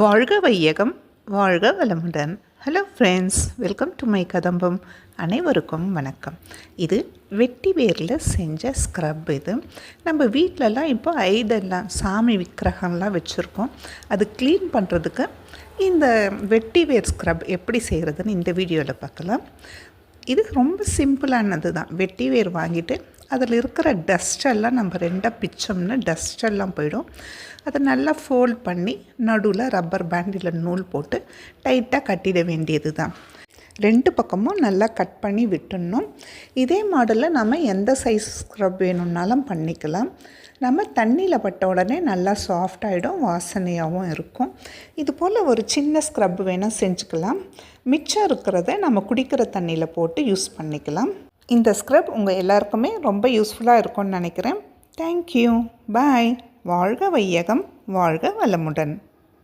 வாழ்க வையகம் வாழ்க வளமுடன். Hello friends welcome to my Kadambam. அனைவருக்கும் வணக்கம். இது வெட்டி வேரில் செஞ்ச ஸ்க்ரப் இது. நம்ம வீட்டிலலாம் இப்போ ஐதெல்லாம் சாமி விக்கிரகம்லாம் வச்சுருக்கோம். அது க்ளீன் பண்ணுறதுக்கு இந்த வெட்டி வேர் ஸ்க்ரப் எப்படி செய்கிறதுன்னு இந்த வீடியோவில் பார்க்கலாம். இது ரொம்ப சிம்பிளானது தான் வெட்டி வேர் வாங்கிட்டு அதில் இருக்கிற டஸ்டெல்லாம் நம்ம ரெண்டாக பிச்சோம்னா டஸ்டெல்லாம் போயிடும். அதை நல்லா ஃபோல்ட் பண்ணி நடுவில் ரப்பர் பேண்டில் நூல் போட்டு டைட்டாக கட்டிட வேண்டியது தான் ரெண்டு பக்கமும் நல்லா கட் பண்ணி விட்டுடணும். இதே மாடலில் நம்ம எந்த சைஸ் ஸ்க்ரப் வேணும்னாலும் பண்ணிக்கலாம். நம்ம தண்ணியில் பட்ட உடனே நல்லா சாஃப்டாகிடும் வாசனையாகவும் இருக்கும். இது போல் ஒரு சின்ன ஸ்க்ரப் வேணால் செஞ்சுக்கலாம். மிச்சம் இருக்கிறத நம்ம குடிக்கிற தண்ணியில் போட்டு யூஸ் பண்ணிக்கலாம். இந்த ஸ்க்ரப் உங்கள் எல்லாருக்குமே ரொம்ப யூஸ்ஃபுல்லாக இருக்கும்னு நினைக்கிறேன். தேங்க்யூ பாய் வாழ்க வையகம் வாழ்க வளமுடன்.